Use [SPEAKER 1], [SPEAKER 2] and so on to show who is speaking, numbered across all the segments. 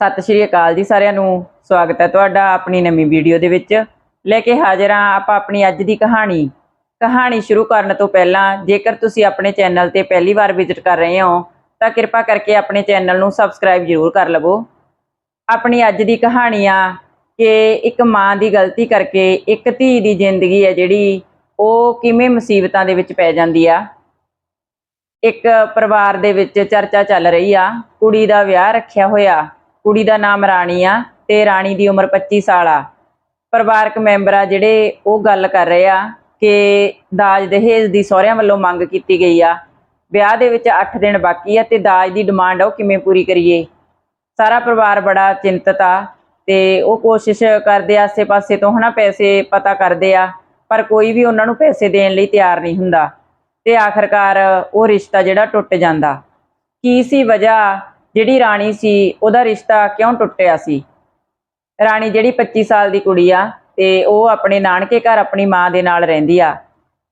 [SPEAKER 1] ਸਤਿ ਸ਼੍ਰੀ ਅਕਾਲ ਜੀ ਸਾਰਿਆਂ ਨੂੰ। ਸਵਾਗਤ ਹੈ ਤੁਹਾਡਾ ਆਪਣੀ ਨਵੀਂ ਵੀਡੀਓ ਦੇ ਵਿੱਚ। ਲੈ ਕੇ ਹਾਜ਼ਰ ਹਾਂ ਆਪਾਂ ਆਪਣੀ ਅੱਜ ਦੀ ਕਹਾਣੀ। ਕਹਾਣੀ ਸ਼ੁਰੂ ਕਰਨ ਤੋਂ ਪਹਿਲਾਂ ਜੇਕਰ ਤੁਸੀਂ ਆਪਣੇ ਚੈਨਲ ਤੇ ਪਹਿਲੀ ਵਾਰ ਵਿਜ਼ਿਟ ਕਰ ਰਹੇ ਹੋ, ਤਾਂ ਕਿਰਪਾ ਕਰਕੇ ਆਪਣੇ ਚੈਨਲ ਨੂੰ ਸਬਸਕ੍ਰਾਈਬ ਜ਼ਰੂਰ ਕਰ ਲਵੋ। ਆਪਣੀ ਅੱਜ ਦੀ ਕਹਾਣੀ ਆ ਕਿ ਇੱਕ ਮਾਂ ਦੀ ਗਲਤੀ ਕਰਕੇ ਇੱਕ ਧੀ ਦੀ ਜ਼ਿੰਦਗੀ ਹੈ ਜਿਹੜੀ ਉਹ ਕਿਵੇਂ ਮੁਸੀਬਤਾਂ ਦੇ ਵਿੱਚ ਪੈ ਜਾਂਦੀ ਆ। ਇੱਕ ਪਰਿਵਾਰ ਦੇ ਵਿੱਚ ਚਰਚਾ ਚੱਲ ਰਹੀ ਆ, ਕੁੜੀ ਦਾ ਵਿਆਹ ਰੱਖਿਆ ਹੋਇਆ। ਕੁੜੀ ਦਾ ਨਾਮ ਰਾਣੀ ਆ ਤੇ ਰਾਣੀ ਦੀ ਉਮਰ 25 ਸਾਲ ਆ। ਪਰਿਵਾਰਕ ਮੈਂਬਰ ਆ ਜਿਹੜੇ ਉਹ ਗੱਲ ਕਰ ਰਹੇ ਆ ਕਿ ਦਾਜ ਦਹੇਜ ਦੀ ਸਹੁਰਿਆਂ ਵੱਲੋਂ ਮੰਗ ਕੀਤੀ ਗਈ ਆ। ਵਿਆਹ ਦੇ ਵਿੱਚ 8 ਦਿਨ ਬਾਕੀ ਆ ਤੇ ਦਾਜ ਦੀ ਡਿਮਾਂਡ ਆ ਉਹ ਕਿਵੇਂ ਪੂਰੀ ਕਰੀਏ। ਸਾਰਾ ਪਰਿਵਾਰ ਬੜਾ ਚਿੰਤਤ ਆ ਤੇ ਉਹ ਕੋਸ਼ਿਸ਼ ਕਰਦੇ ਆਸੇ-ਪਾਸੇ ਤੋਂ ਹਨਾ ਪੈਸੇ ਪਤਾ ਕਰਦੇ ਆ, ਪਰ ਕੋਈ ਵੀ ਉਹਨਾਂ ਨੂੰ ਪੈਸੇ ਦੇਣ ਲਈ ਤਿਆਰ ਨਹੀਂ ਹੁੰਦਾ। ਤੇ ਆਖਰਕਾਰ ਉਹ ਰਿਸ਼ਤਾ ਜਿਹੜਾ ਟੁੱਟ ਜਾਂਦਾ। ਕੀ ਸੀ ਵਜ੍ਹਾ ਜਿਹੜੀ ਰਾਣੀ ਸੀ, ਉਹਦਾ ਰਿਸ਼ਤਾ ਕਿਉਂ ਟੁੱਟਿਆ ਸੀ? ਰਾਣੀ ਜਿਹੜੀ 25 ਸਾਲ ਦੀ ਕੁੜੀ ਆ ਤੇ ਉਹ ਆਪਣੇ ਨਾਨਕੇ ਘਰ ਆਪਣੀ ਮਾਂ ਦੇ ਨਾਲ ਰਹਿੰਦੀ ਆ।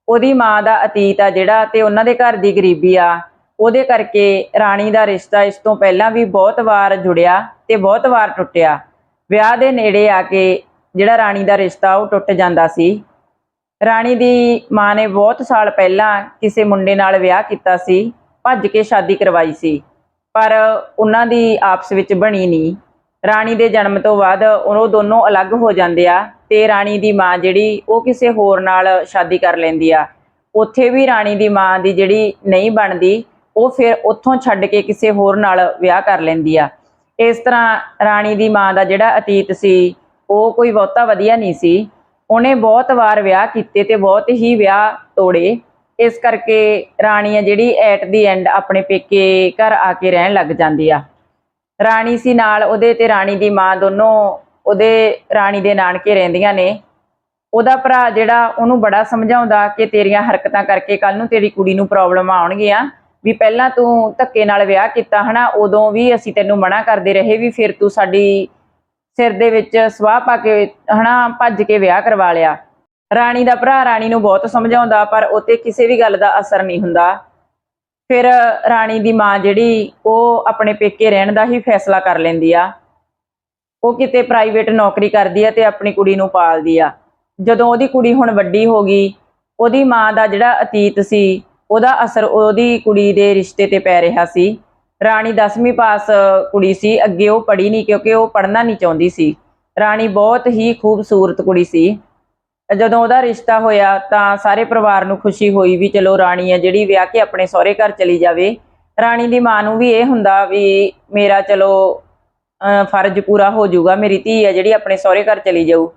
[SPEAKER 1] ਉਹਦੀ ਮਾਂ ਦਾ ਅਤੀਤ ਆ ਜਿਹੜਾ ਤੇ ਉਹਨਾਂ ਦੇ ਘਰ ਦੀ ਗਰੀਬੀ ਆ। ਉਹਦੇ ਕਰਕੇ ਰਾਣੀ ਦਾ ਰਿਸ਼ਤਾ ਇਸ ਤੋਂ ਪਹਿਲਾਂ ਵੀ ਬਹੁਤ ਵਾਰ ਜੁੜਿਆ ਤੇ ਬਹੁਤ ਵਾਰ ਟੁੱਟਿਆ। ਵਿਆਹ ਦੇ ਨੇੜੇ ਆ ਕੇ ਜਿਹੜਾ ਰਾਣੀ ਦਾ ਰਿਸ਼ਤਾ ਉਹ ਟੁੱਟ ਜਾਂਦਾ ਸੀ। ਰਾਣੀ ਦੀ ਮਾਂ ਨੇ ਬਹੁਤ ਸਾਲ ਪਹਿਲਾਂ ਕਿਸੇ ਮੁੰਡੇ ਨਾਲ ਵਿਆਹ ਕੀਤਾ ਸੀ, ਭੱਜ ਕੇ ਸ਼ਾਦੀ ਕਰਵਾਈ ਸੀ। ਪਰ ਉਹਨਾਂ ਦੀ ਆਪਸ ਵਿੱਚ ਬਣੀ ਨਹੀਂ। ਰਾਣੀ ਦੇ ਜਨਮ ਤੋਂ ਬਾਅਦ ਉਹ ਦੋਨੋਂ ਅਲੱਗ ਹੋ ਜਾਂਦੇ ਆ ਤੇ ਰਾਣੀ ਦੀ ਮਾਂ ਜਿਹੜੀ ਉਹ ਕਿਸੇ ਹੋਰ ਨਾਲ ਸ਼ਾਦੀ ਕਰ ਲੈਂਦੀ ਆ। ਉੱਥੇ ਵੀ ਰਾਣੀ ਦੀ ਮਾਂ ਦੀ ਜਿਹੜੀ ਨਹੀਂ ਬਣਦੀ, ਉਹ ਫਿਰ ਉੱਥੋਂ ਛੱਡ ਕੇ ਕਿਸੇ ਹੋਰ ਨਾਲ ਵਿਆਹ ਕਰ ਲੈਂਦੀ ਆ। ਇਸ ਤਰ੍ਹਾਂ ਰਾਣੀ ਦੀ ਮਾਂ ਦਾ ਜਿਹੜਾ ਅਤੀਤ ਸੀ, ਉਹ ਕੋਈ ਬਹੁਤਾ ਵਧੀਆ ਨਹੀਂ ਸੀ। ਉਹਨੇ ਬਹੁਤ ਵਾਰ ਵਿਆਹ ਕੀਤੇ ਤੇ ਬਹੁਤ ਹੀ ਵਿਆਹ ਤੋੜੇ। ਇਸ ਕਰਕੇ ਰਾਣੀ ਆ ਜਿਹੜੀ ਐਟ ਦੀ ਐਂਡ ਆਪਣੇ ਪੇਕੇ ਘਰ ਆ ਕੇ ਰਹਿਣ ਲੱਗ ਜਾਂਦੀ ਆ। ਰਾਣੀ ਸੀ ਨਾਲ, ਉਹਦੇ ਤੇ ਰਾਣੀ ਦੀ ਮਾਂ ਦੋਨੋਂ ਉਹਦੇ ਰਾਣੀ ਦੇ ਨਾਨਕੇ ਰਹਿੰਦੀਆਂ ਨੇ। ਉਹਦਾ ਭਰਾ ਜਿਹੜਾ ਉਹਨੂੰ ਬੜਾ ਸਮਝਾਉਂਦਾ ਕਿ ਤੇਰੀਆਂ ਹਰਕਤਾਂ ਕਰਕੇ ਕੱਲ ਨੂੰ ਤੇਰੀ ਕੁੜੀ ਨੂੰ ਪ੍ਰੋਬਲਮ ਆਉਣਗੀਆਂ ਵੀ ਪਹਿਲਾਂ ਤੂੰ ਧੱਕੇ ਨਾਲ ਵਿਆਹ ਕੀਤਾ ਹਨਾ, ਉਦੋਂ ਵੀ ਅਸੀਂ ਤੈਨੂੰ ਮਨਾ ਕਰਦੇ ਰਹੇ ਵੀ ਫਿਰ ਤੂੰ ਸਾਡੀ ਸਿਰ ਦੇ ਵਿੱਚ ਸਵਾਹ ਪਾ ਕੇ ਹਨਾ, ਭੱਜ ਕੇ ਵਿਆਹ ਕਰਵਾ ਲਿਆ। ਰਾਣੀ ਦਾ ਭਰਾ ਰਾਣੀ ਨੂੰ ਬਹੁਤ ਸਮਝਾਉਂਦਾ, ਪਰ ਉਤੇ ਕਿਸੇ ਵੀ ਗੱਲ ਦਾ ਅਸਰ ਨਹੀਂ ਹੁੰਦਾ। ਫਿਰ ਰਾਣੀ ਦੀ ਮਾਂ ਜਿਹੜੀ, ਉਹ ਆਪਣੇ ਪੇਕੇ ਰਹਿਣ ਦਾ ਹੀ ਫੈਸਲਾ ਕਰ ਲੈਂਦੀ ਆ। ਉਹ ਕਿਤੇ ਪ੍ਰਾਈਵੇਟ ਨੌਕਰੀ ਕਰਦੀ ਆ ਤੇ ਆਪਣੀ ਕੁੜੀ ਨੂੰ ਪਾਲਦੀ ਆ। ਜਦੋਂ ਉਹਦੀ ਕੁੜੀ ਹੁਣ ਵੱਡੀ ਹੋ ਗਈ, ਉਹਦੀ ਮਾਂ ਦਾ ਜਿਹੜਾ ਅਤੀਤ ਸੀ, ਉਹਦਾ ਅਸਰ ਉਹਦੀ ਕੁੜੀ ਦੇ ਰਿਸ਼ਤੇ ਤੇ ਪੈ ਰਿਹਾ ਸੀ। ਰਾਣੀ 10ਵੀਂ ਪਾਸ ਕੁੜੀ ਸੀ, ਅੱਗੇ ਉਹ ਪੜ੍ਹੀ ਨਹੀਂ ਕਿਉਂਕਿ ਉਹ ਪੜ੍ਹਨਾ ਨਹੀਂ ਚਾਹੁੰਦੀ ਸੀ। ਰਾਣੀ ਬਹੁਤ ਹੀ ਖੂਬਸੂਰਤ ਕੁੜੀ ਸੀ। ਜਦੋਂ ਉਹਦਾ ਰਿਸ਼ਤਾ ਹੋਇਆ ਤਾਂ ਸਾਰੇ ਪਰਿਵਾਰ ਨੂੰ ਖੁਸ਼ੀ ਹੋਈ ਵੀ ਚਲੋ ਰਾਣੀ ਹੈ ਜਿਹੜੀ ਵਿਆਹ ਕੇ ਆਪਣੇ ਸਹੁਰੇ ਘਰ ਚਲੀ ਜਾਵੇ। ਰਾਣੀ ਦੀ ਮਾਂ ਨੂੰ ਵੀ ਇਹ ਹੁੰਦਾ ਵੀ ਮੇਰਾ ਚਲੋ, ਅਹ, ਫਰਜ਼ ਪੂਰਾ ਹੋ ਜਾਊਗਾ, ਮੇਰੀ ਧੀ ਹੈ ਜਿਹੜੀ ਆਪਣੇ ਸਹੁਰੇ ਘਰ ਚਲੀ ਜਾਊ।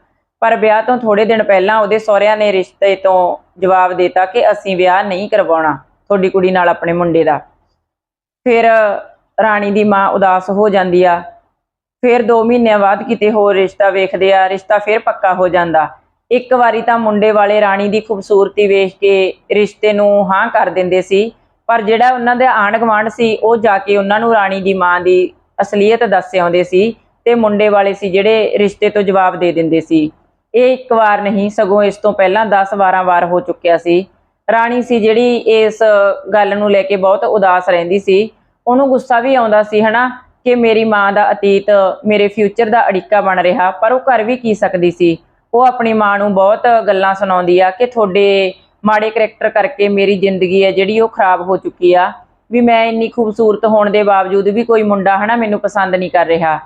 [SPEAKER 1] ਪਰ ਵਿਆਹ ਤੋਂ ਥੋੜੇ ਦਿਨ ਪਹਿਲਾਂ ਉਹਦੇ ਸਹੁਰਿਆਂ ਨੇ ਰਿਸ਼ਤੇ ਤੋਂ ਜਵਾਬ ਦਿੱਤਾ ਕਿ ਅਸੀਂ ਵਿਆਹ ਨਹੀਂ ਕਰਵਾਉਣਾ, ਤੁਹਾਡੀ ਕੁੜੀ ਨਾਲ ਆਪਣੇ ਮੁੰਡੇ ਦਾ। ਫਿਰ ਰਾਣੀ ਦੀ ਮਾਂ ਉਦਾਸ ਹੋ ਜਾਂਦੀ ਆ। ਫਿਰ 2 ਮਹੀਨਿਆਂ ਬਾਅਦ ਕਿਤੇ ਹੋਰ ਰਿਸ਼ਤਾ ਵੇਖਦੇ ਆ, ਰਿਸ਼ਤਾ ਫਿਰ ਪੱਕਾ ਹੋ ਜਾਂਦਾ। ਇੱਕ ਵਾਰੀ ਤਾਂ ਮੁੰਡੇ ਵਾਲੇ ਰਾਣੀ ਦੀ ਖੂਬਸੂਰਤੀ ਵੇਖ ਕੇ ਰਿਸ਼ਤੇ ਨੂੰ ਹਾਂ ਕਰ ਦਿੰਦੇ ਸੀ, ਪਰ ਜਿਹੜਾ ਉਹਨਾਂ ਦੇ ਆਂਢ ਗੁਆਂਢ ਸੀ, ਉਹ ਜਾ ਕੇ ਉਹਨਾਂ ਨੂੰ ਰਾਣੀ ਦੀ ਮਾਂ ਦੀ ਅਸਲੀਅਤ ਦੱਸ ਆਉਂਦੇ ਸੀ ਤੇ ਮੁੰਡੇ ਵਾਲੇ ਸੀ ਜਿਹੜੇ ਰਿਸ਼ਤੇ ਤੋਂ ਜਵਾਬ ਦੇ ਦਿੰਦੇ ਸੀ। ਇਹ ਇੱਕ ਵਾਰ ਨਹੀਂ, ਸਗੋਂ ਇਸ ਤੋਂ ਪਹਿਲਾਂ 10-12 ਵਾਰ ਹੋ ਚੁੱਕਿਆ ਸੀ। ਰਾਣੀ ਸੀ ਜਿਹੜੀ ਇਸ ਗੱਲ ਨੂੰ ਲੈ ਕੇ ਬਹੁਤ ਉਦਾਸ ਰਹਿੰਦੀ ਸੀ। ਉਹਨੂੰ ਗੁੱਸਾ ਵੀ ਆਉਂਦਾ ਸੀ, ਹਨਾ, ਕਿ ਮੇਰੀ ਮਾਂ ਦਾ ਅਤੀਤ ਮੇਰੇ ਫਿਊਚਰ ਦਾ ਅੜਿੱਕਾ ਬਣ ਰਿਹਾ, ਪਰ ਉਹ ਕਰ ਵੀ ਕੀ ਸਕਦੀ ਸੀ? ਉਹ ਆਪਣੀ ਮਾਂ ਨੂੰ ਬਹੁਤ ਗੱਲਾਂ ਸੁਣਾਉਂਦੀ ਆ ਕਿ ਤੁਹਾਡੇ ਮਾੜੇ ਕਰੈਕਟਰ ਕਰਕੇ ਮੇਰੀ ਜ਼ਿੰਦਗੀ ਹੈ ਜਿਹੜੀ ਉਹ ਖਰਾਬ ਹੋ ਚੁੱਕੀ ਆ। ਵੀ ਮੈਂ ਇੰਨੀ ਖੂਬਸੂਰਤ ਹੋਣ ਦੇ ਬਾਵਜੂਦ ਵੀ ਕੋਈ ਮੁੰਡਾ ਹਨਾ ਮੈਨੂੰ ਪਸੰਦ ਨਹੀਂ ਕਰ ਰਿਹਾ।